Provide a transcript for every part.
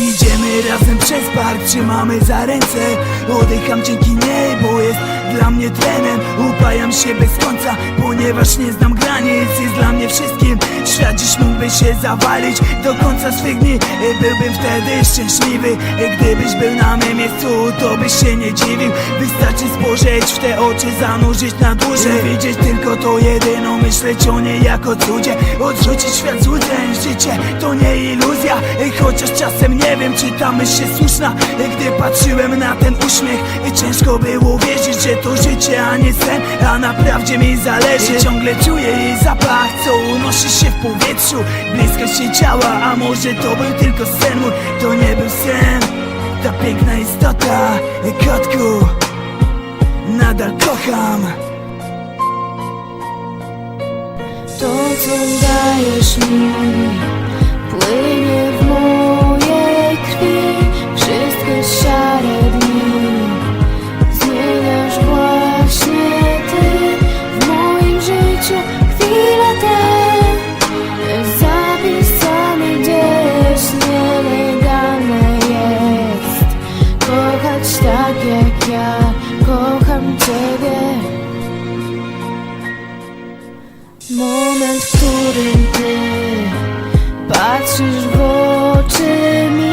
Idziemy razem przez park, trzymamy za ręce. Oddycham dzięki niej, bo jest dla mnie tlenem Upajam się bez końca, ponieważ nie znam granic. Jest dla mnie wszystkim, świat dziś mógłby się zawalić Do końca swych dni. Byłbym wtedy szczęśliwy Gdybyś był na mym miejscu, to byś się nie dziwił Wystarczy spojrzeć w te oczy, zanurzyć na dłużej Widzieć tylko to jedyną, myśleć o niej jako cudzie. Odrzucić świat złudzeń, życie to nie iluzja. Chociaż czasem nie wiem, czy ta myśl się słuszna Gdy patrzyłem na ten uśmiech Ciężko było wierzyć, że to życie, a nie sen A naprawdę mi zależy. Ciągle czuję jej zapach, co unosi się w powietrzu. Blisko się ciała, a może to był tylko sen? Mój To nie był sen. Ta piękna istota, kotku Nadal kocham. To, co dajesz mi, Kochać tak jak ja kocham ciebie. Moment, w którym ty patrzysz w oczy mi,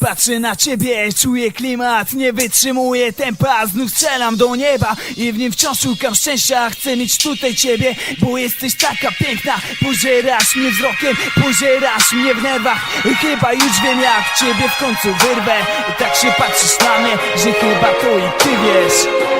Patrzę na ciebie, czuję klimat, nie wytrzymuję tempa. Znów strzelam do nieba i w nim wciąż szukam szczęścia. Chcę mieć tutaj ciebie, bo jesteś taka piękna. Pożerasz mnie wzrokiem, pożerasz mnie w nerwach. Chyba już wiem jak ciebie w końcu wyrwę. Tak się patrzysz na mnie, że chyba to i ty wiesz